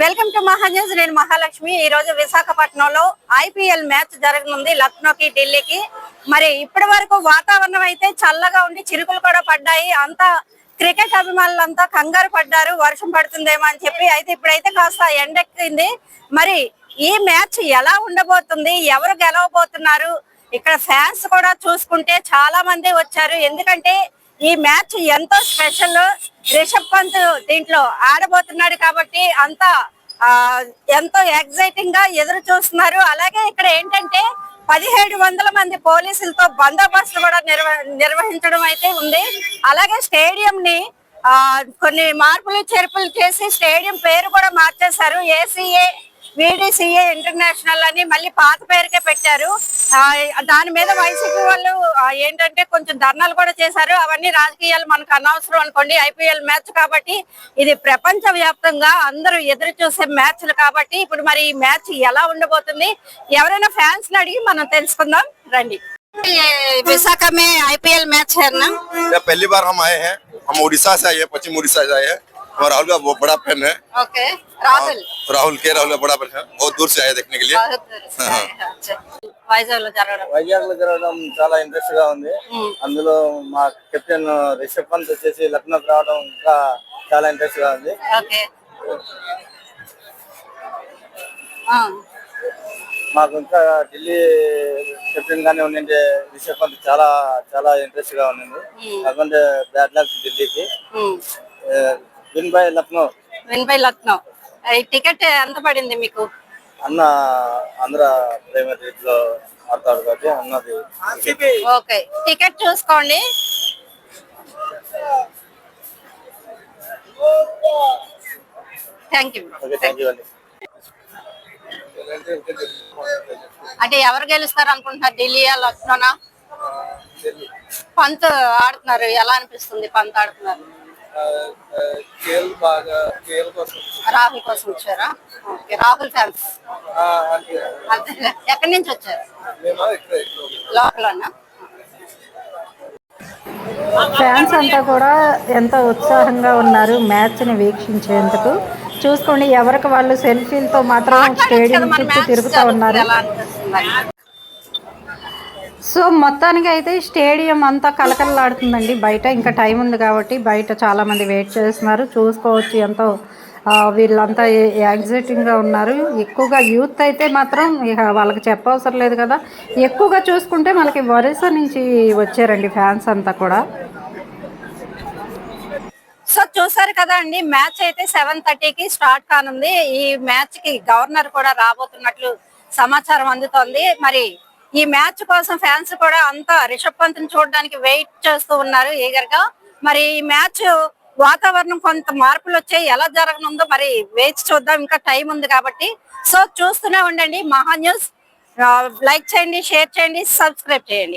Welcome to Maha News నేను మహాలక్ష్మి. ఈ రోజు విశాఖపట్నంలో ఐపీఎల్ మ్యాచ్ జరగనుంది లక్నోకి ఢిల్లీకి. మరి ఇప్పటి వరకు వాతావరణం అయితే చల్లగా ఉండి చిరుకులు కూడా పడ్డాయి. అంతా క్రికెట్ అభిమానులంతా కంగారు పడ్డారు వర్షం పడుతుందేమో అని చెప్పి. అయితే ఇప్పుడైతే కాస్త ఎండెక్కింది. మరి ఈ మ్యాచ్ ఎలా ఉండబోతుంది? ఎవరు గెలవబోతున్నారు? ఇక్కడ ఫ్యాన్స్ కూడా చూసుకుంటే చాలా మంది వచ్చారు. ఎందుకంటే ఈ మ్యాచ్ ఎంతో స్పెషల్. రిషబ్ పంత్ దీంట్లో ఆడబోతున్నాడు కాబట్టి అంతా ఆ, ఎంతో ఎగ్జైటింగ్గా ఎదురు చూస్తున్నారు. అలాగే ఇక్కడ ఏంటంటే పదిహేడు వందల మంది పోలీసులతో బందోబస్తు కూడా నిర్వ నిర్వహించడం అయితే ఉంది. అలాగే స్టేడియం ని ఆ, కొన్ని మార్పులు చేర్పులు చేసి స్టేడియం పేరు కూడా మార్చేశారు. ఏసీఏ విడిసిఏ ఇంటర్నేషనల్ అని మళ్ళీ పాత పేరుకే పెట్టారు. దాని మీద వైసీపీ వాళ్ళు ఆ, ఏంటంటే కొంచెం ధర్నాలు కూడా చేశారు అవన్నీ రాజకీయాలు మనకు అనవసరం అనుకోండి ఐపీఎల్ మ్యాచ్ కాబట్టి ఇది ప్రపంచ వ్యాప్తంగా అందరూ ఎదురు చూసే మ్యాచ్లు కాబట్టి ఇప్పుడు మరి ఈ మ్యాచ్ ఎలా ఉండబోతుంది ఎవరైనా ఫ్యాన్స్ అడిగి మనం తెలుసుకుందాం రండి విశాఖ మే ఐపీఎల్ మ్యాచ్ है ना यह पहली बार हम आए हैं हम उड़ीसा से आए हैं पश्चिम उड़ीसा से आए हैं और राहुल का बहुत बड़ा फैन है ఓకే రాహుల్ राहुल के राहुल का बड़ा फैन है बहुत दूर से आए देखने के लिए వైజాగ్లో జరగడం. వైజాగ్లో జరగడం చాలా ఇంట్రెస్ట్గా ఉంది. అందులో మా కెప్టెన్ రిషబ్ పంత్ వచ్చేసి లక్నోకి రావడం ఇంకా చాలా ఇంట్రెస్ట్గా ఉంది. మాకు ఇంకా ఢిల్లీ కెప్టెన్ గానే ఉండింటే రిషబ్ పంత్ చాలా చాలా ఇంట్రెస్ట్గా ఉండింది. కాకుంటే బ్యాడ్ లక్ ఢిల్లీకి. Win by Lucknow win by Lucknow ticket ఎంత పడింది మీకు? అన్న ఆంధ్ర ప్రీమియర్ లీగ్లో ఆడతాడు కాబట్టి అన్నది ఓకే టికెట్ చూసుకోండి. Thank you okay thank you అండి. అంటే ఎవరు గెలుస్తారు అనుకుంటున్నారు? ఢిల్లీయా లక్నోనా? పంత్ ఆడుతున్నారు. ఎలా అనిపిస్తుంది పంత్ ఆడుతున్నారు? కేఎల్ బాగా కేఎల్ కోసం రాహుల్ కోసం వచ్చారా? Okay Rahul fans. ఎక్కడి నుంచి వచ్చారు? లోకల్లోనా? ఫ్యాన్స్ అంతా కూడా ఎంతో ఉత్సాహంగా ఉన్నారు మ్యాచ్ని వీక్షించేందుకు. చూసుకోండి ఎవరికి వాళ్ళు సెల్ఫీలతో మాత్రం స్టేడియం చుట్టూ తిరుగుతూ ఉన్నారు. సో మొత్తానికి అయితే స్టేడియం అంతా కలకలలాడుతుందండి బయట ఇంకా టైం ఉంది కాబట్టి బయట చాలామంది వెయిట్ చేస్తున్నారు. చూసుకోవచ్చు ఎంతో వీళ్ళంతా గా ఉన్నారు. ఎక్కువగా యూత్ అయితే మాత్రం ఇక వాళ్ళకి చెప్పవసరం లేదు కదా. ఎక్కువగా చూసుకుంటే మనకి వరుస నుంచి వచ్చారండి ఫ్యాన్స్ అంతా కూడా. సో చూసారు కదా అండి మ్యాచ్ అయితే సెవెన్ థర్టీకి స్టార్ట్ కానుంది. ఈ మ్యాచ్కి గవర్నర్ కూడా రాబోతున్నట్లు సమాచారం అందుతోంది. మరి ఈ మ్యాచ్ కోసం ఫ్యాన్స్ కూడా అంతా రిషబ్ పంత్ని చూడడానికి వెయిట్ చేస్తూ ఉన్నారు ఈగర్గా. మరి ఈ మ్యాచ్ వాతావరణం కొంత మార్పులు వచ్చాయి. ఎలా జరగనుందో మరి వేచి చూద్దాం. ఇంకా టైం ఉంది కాబట్టి. సో చూస్తూనే ఉండండి. మహా న్యూస్. లైక్ చేయండి షేర్ చేయండి సబ్స్క్రైబ్ చేయండి.